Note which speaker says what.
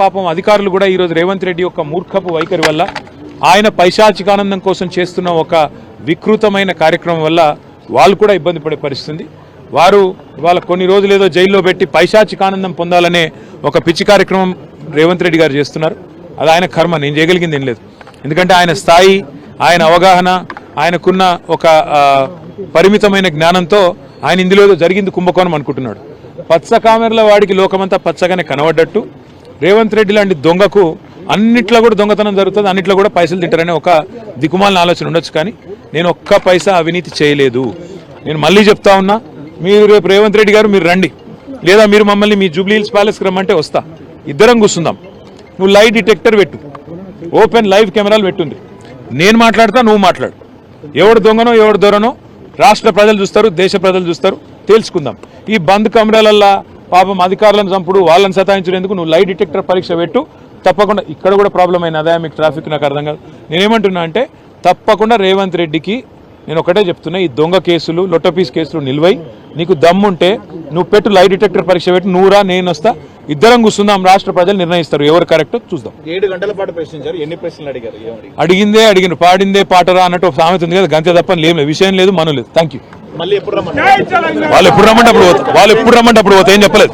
Speaker 1: పాపం అధికారులు కూడా ఈరోజు రేవంత్ రెడ్డి యొక్క మూర్ఖపు వైఖరి వల్ల ఆయన పైశాచికానందం కోసం చేస్తున్న ఒక వికృతమైన కార్యక్రమం వల్ల వాళ్ళు కూడా ఇబ్బంది పడే పరిస్థితుంది. వారు వాళ్ళ కొన్ని రోజులు ఏదో జైల్లో పెట్టి పైశాచికానందం పొందాలనే ఒక పిచ్చి కార్యక్రమం రేవంత్ రెడ్డి గారు చేస్తున్నారు. అది ఆయన కర్మ నేను చేయగలిగింది ఏం లేదు. ఎందుకంటే ఆయన స్థాయి ఆయన అవగాహన ఆయనకున్న ఒక పరిమితమైన జ్ఞానంతో ఆయన ఇందులో ఏదో జరిగింది కుంభకోణం అనుకుంటున్నాడు. పచ్చ కామెరల వాడికి లోకమంతా పచ్చగానే కనబడ్డట్టు. రేవంత్ రెడ్డి లాంటి దొంగకు అన్నిట్లో కూడా దొంగతనం జరుగుతుంది అన్నిట్లో కూడా పైసలు తింటారనే ఒక దిక్కుమాలిన ఆలోచన ఉండొచ్చు కానీ నేను ఒక్క పైసా అవినీతి చేయలేదు. నేను మళ్ళీ చెప్తా ఉన్నా మీరు రేపు రేవంత్ రెడ్డి గారు మీరు రండి. లేదా మీరు మమ్మల్ని మీ జూబ్లీ హిల్స్ ప్యాలెస్కి రమ్మంటే వస్తా. ఇద్దరం కూర్చుందాం. నువ్వు లైట్ డిటెక్టర్ పెట్టు. ఓపెన్ లైవ్ కెమెరాలు పెట్టుంది నేను మాట్లాడతా నువ్వు మాట్లాడు. ఎవడు దొంగనో ఎవడు దొరనో రాష్ట్ర ప్రజలు చూస్తారు దేశ ప్రజలు చూస్తారు తేల్చుకుందాం. ఈ బంద్ కెమెరాలల్లో పాపం అధికారులను చంపుడు వాళ్ళని సతాయించేందుకు నువ్వు లైట్ డిటెక్టర్ పరీక్ష పెట్టు. తప్పకుండా ఇక్కడ కూడా ప్రాబ్లం అయిన అదే మీకు ట్రాఫిక్ నాకు అర్థం కాదు. నేనేమంటున్నా అంటే తప్పకుండా రేవంత్ రెడ్డికి నేను ఒకటే చెప్తున్నా ఈ దొంగ కేసులు లొట్టపీస్ కేసులు నిల్వై. నీకు దమ్ముంటే నువ్వు పెట్టు లైట్ డిటెక్టర్ పరీక్ష పెట్టు. నువ్వురా నేను వస్తా. ఇద్దరం కూర్చుందాం రాష్ట్ర ప్రజలు నిర్ణయిస్తారు. ఎవరు కరెక్ట్ చూద్దాం.
Speaker 2: ఏడు గంటల పాటు ప్రశ్నించారు. ఎన్ని ప్రశ్నలు అడిగారు?
Speaker 1: అడిగిందే అడిగిన పాడిందే పాటరా అన్నట్టు ఒక సామెత ఉంది కదా. గంతే తప్ప లేం లేదు. విషయం లేదు మనం లేదు. థ్యాంక్ యూ వాళ్ళు ఎప్పుడు రమ్మంటే అప్పుడు వాళ్ళు ఎప్పుడు రమ్మంటే అప్పుడు పోతా. ఏం చెప్పలేదు.